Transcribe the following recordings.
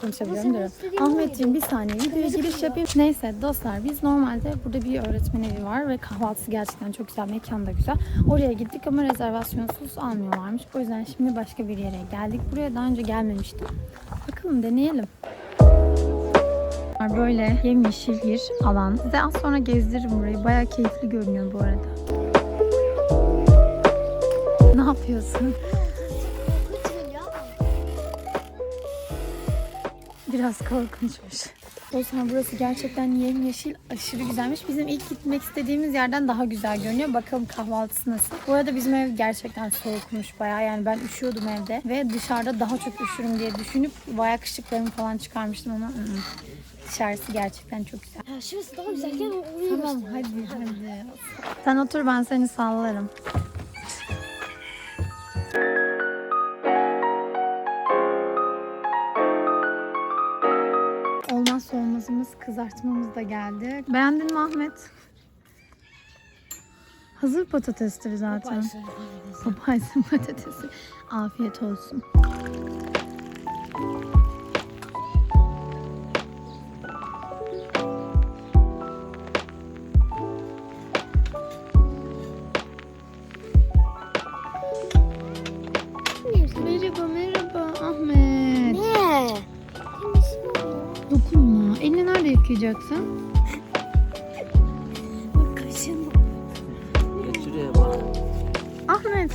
konuşabiliyorum diyorum. Ahmetciğim bir saniye videoya giriş yapayım. Neyse dostlar biz normalde burada bir öğretmen evi var ve kahvaltısı gerçekten çok güzel. Mekan da güzel. Oraya gittik ama rezervasyonsuz almıyorlarmış. O yüzden şimdi başka bir yere geldik. Buraya daha önce gelmemiştim. Bakalım deneyelim. Böyle yemyeşil bir alan. Size az sonra gezdiririm burayı. Bayağı keyifli görünüyor bu arada. Ne yapıyorsun? Biraz korkunçmuş. Dostlar burası gerçekten yemyeşil, aşırı güzelmiş. Bizim ilk gitmek istediğimiz yerden daha güzel görünüyor. Bakalım kahvaltısı nasıl. Bu arada bizim ev gerçekten soğukmuş bayağı. Yani ben üşüyordum evde. Ve dışarıda daha çok üşürüm diye düşünüp bayağı kışlıklarımı falan çıkarmıştım ama ı-ı. dışarısı gerçekten çok güzel. Ya şurası daha güzel. Gel orayı Tamam hadi hadi. Sen otur ben seni sallarım. Kızartmamız da geldi. Beğendin mi Ahmet? Hazır patatestir zaten. Papaysın patatesi. Afiyet olsun. Yıkayacaksın? Kaşın. Şuraya bak. Ahmet.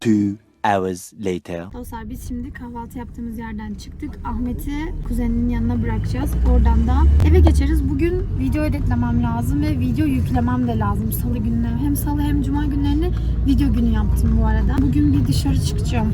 Two hours later. Dostlar biz şimdi kahvaltı yaptığımız yerden çıktık. Ahmet'i kuzeninin yanına bırakacağız. Oradan da eve geçeriz. Bugün video editlemem lazım ve video yüklemem de lazım salı gününe. Hem salı hem cuma günlerini video günü yaptım bu arada. Bugün bir dışarı çıkacağım.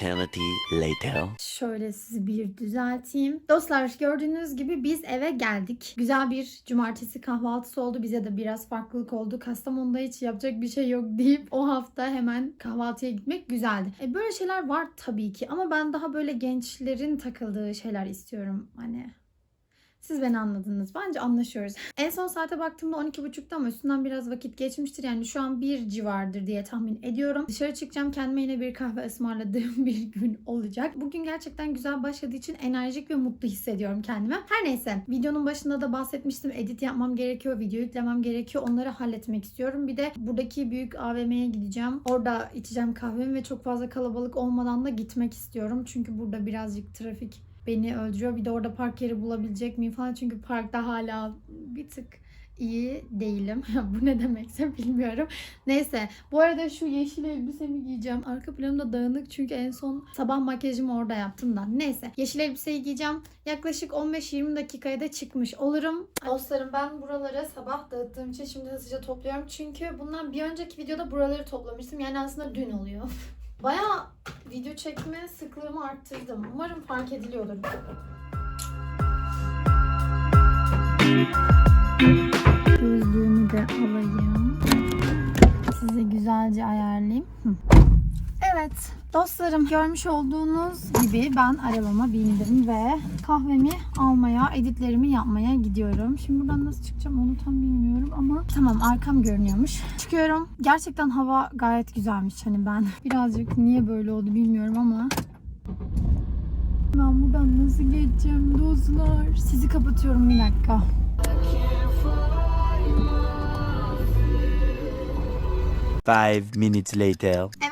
Eternity later. Şöyle sizi bir düzelteyim. Dostlar gördüğünüz gibi biz eve geldik. Güzel bir cumartesi kahvaltısı oldu. Bize de biraz farklılık oldu. Kastamonu'da hiç yapacak bir şey yok deyip o hafta hemen kahvaltıya gitmek güzeldi. E böyle şeyler var tabii ki ama ben daha böyle gençlerin takıldığı şeyler istiyorum. Hani siz beni anladınız. Bence anlaşıyoruz. En son saate baktığımda 12.30'da ama üstünden biraz vakit geçmiştir. Yani şu an bir civardır diye tahmin ediyorum. Dışarı çıkacağım. Kendime yine bir kahve ısmarladığım bir gün olacak. Bugün gerçekten güzel başladığı için enerjik ve mutlu hissediyorum kendime. Her neyse. Videonun başında da bahsetmiştim. Edit yapmam gerekiyor. Video yüklemem gerekiyor. Onları halletmek istiyorum. Bir de buradaki büyük AVM'ye gideceğim. Orada içeceğim kahvemi ve çok fazla kalabalık olmadan da gitmek istiyorum. Çünkü burada birazcık trafik beni öldürüyor. Bir de orada park yeri bulabilecek miyim falan. Çünkü parkta hala bir tık iyi değilim. Bu ne demekse bilmiyorum. Neyse. Bu arada şu yeşil elbisemi giyeceğim. Arka planım da dağınık çünkü en son sabah makyajımı orada yaptım da. Neyse. Yeşil elbiseyi giyeceğim. Yaklaşık 15-20 dakikaya da çıkmış olurum. Dostlarım ben buraları sabah dağıttığım için şimdi hızlıca topluyorum. Çünkü bundan bir önceki videoda buraları toplamıştım. Yani aslında dün oluyor. Bayağı video çekme sıklığımı arttırdım. Umarım fark ediliyordur. Dostlarım görmüş olduğunuz gibi ben arabama bindim ve kahvemi almaya, editlerimi yapmaya gidiyorum. Şimdi buradan nasıl çıkacağım onu tam bilmiyorum ama tamam arkam görünüyormuş. Çıkıyorum. Gerçekten hava gayet güzelmiş. Hani ben birazcık niye böyle oldu bilmiyorum ama ben buradan nasıl geçeceğim dostlar? Sizi kapatıyorum bir dakika. Five minutes later. Evet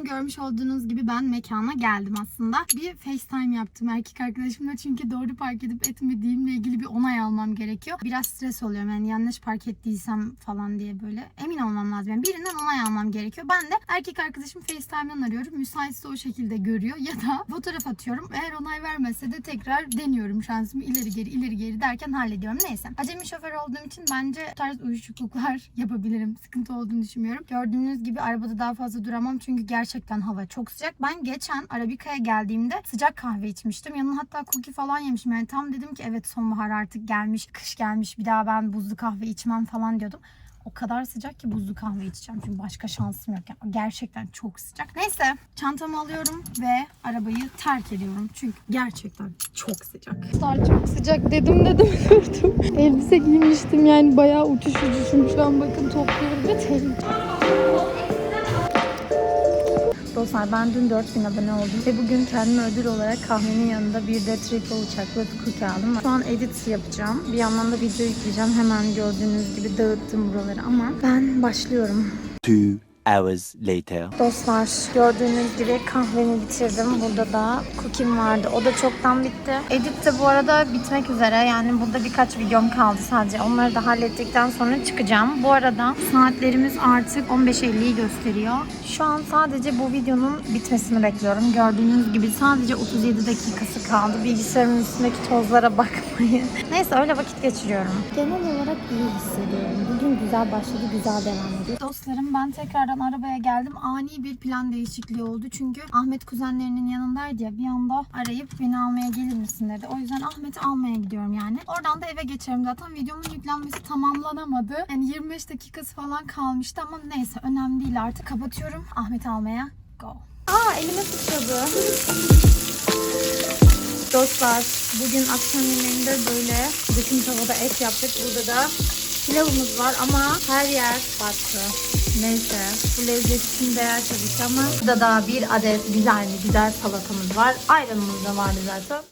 dostlarım görmüş olduğunuz gibi ben mekana geldim aslında. Bir FaceTime yaptım erkek arkadaşımla çünkü doğru park edip etmediğimle ilgili bir onay almam gerekiyor. Biraz stres oluyorum yani yanlış park ettiysem falan diye böyle emin olmam lazım. Yani birinden onay almam gerekiyor. Ben de erkek arkadaşımı FaceTime'dan arıyorum. Müsaitse o şekilde görüyor ya da fotoğraf atıyorum. Eğer onay vermezse de tekrar deniyorum şansımı ileri geri ileri geri derken hallediyorum. Neyse. Acemi şoför olduğum için bence bu tarz uyuşukluklar yapabilirim. Sıkıntı olduğunu düşünmüyorum. Gördüğünüz gibi arabada daha fazla duramam çünkü gerçekten hava çok sıcak. Ben geçen Arabika'ya geldiğimde sıcak kahve içmiştim. Yanına hatta cookie falan yemişim. Yani tam dedim ki evet sonbahar artık gelmiş, kış gelmiş. Bir daha ben buzlu kahve içmem falan diyordum. O kadar sıcak ki buzlu kahve içeceğim. Çünkü başka şansım yok. Yani gerçekten çok sıcak. Neyse çantamı alıyorum ve arabayı terk ediyorum. Çünkü gerçekten çok sıcak. Star çok sıcak dedim dedim durdum. Elbise giymiştim yani bayağı uçuş uçuşum. Şu an bakın topluyorum ve terlik. Dostlar ben dün 4000 abone oldum ve bugün kendime ödül olarak kahvenin yanında bir de triple chocolate cookie aldım. Şu an edit yapacağım. Bir yandan da video yükleyeceğim. Hemen gördüğünüz gibi dağıttım buraları ama ben başlıyorum. Two hours later. Dostlar gördüğünüz gibi kahvemi bitirdim. Burada da cookie'm vardı. O da çoktan bitti. Edit de bu arada bitmek üzere. Yani burada birkaç videom kaldı sadece. Onları da hallettikten sonra çıkacağım. Bu arada saatlerimiz artık 15.50'yi gösteriyor. Şu an sadece bu videonun bitmesini bekliyorum. Gördüğünüz gibi sadece 37 dakikası kaldı. Bilgisayarımın üstündeki tozlara bakmayın. Neyse öyle vakit geçiriyorum. Genel olarak iyi hissediyorum. Bugün güzel başladı, güzel devam ediyor. Dostlarım ben tekrardan arabaya geldim. Ani bir plan değişikliği oldu. Çünkü Ahmet kuzenlerinin yanındaydı ya bir anda arayıp beni almaya gelir misin dedi. O yüzden Ahmet'i almaya gidiyorum yani. Oradan da eve geçerim zaten. Videomun yüklenmesi tamamlanamadı. Yani 25 dakikası falan kalmıştı ama neyse önemli değil artık. Kapatıyorum. Ahmet'i almaya go. Aa elime sıçradı. Dostlar bugün akşam yemeğinde böyle döküm tavada et yaptık. Burada da pilavımız var ama her yer battı. Neyse bu lezzet için değer tabii ki ama burada da bir adet güzel mi güzel salatamız var. Ayranımız da vardı zaten.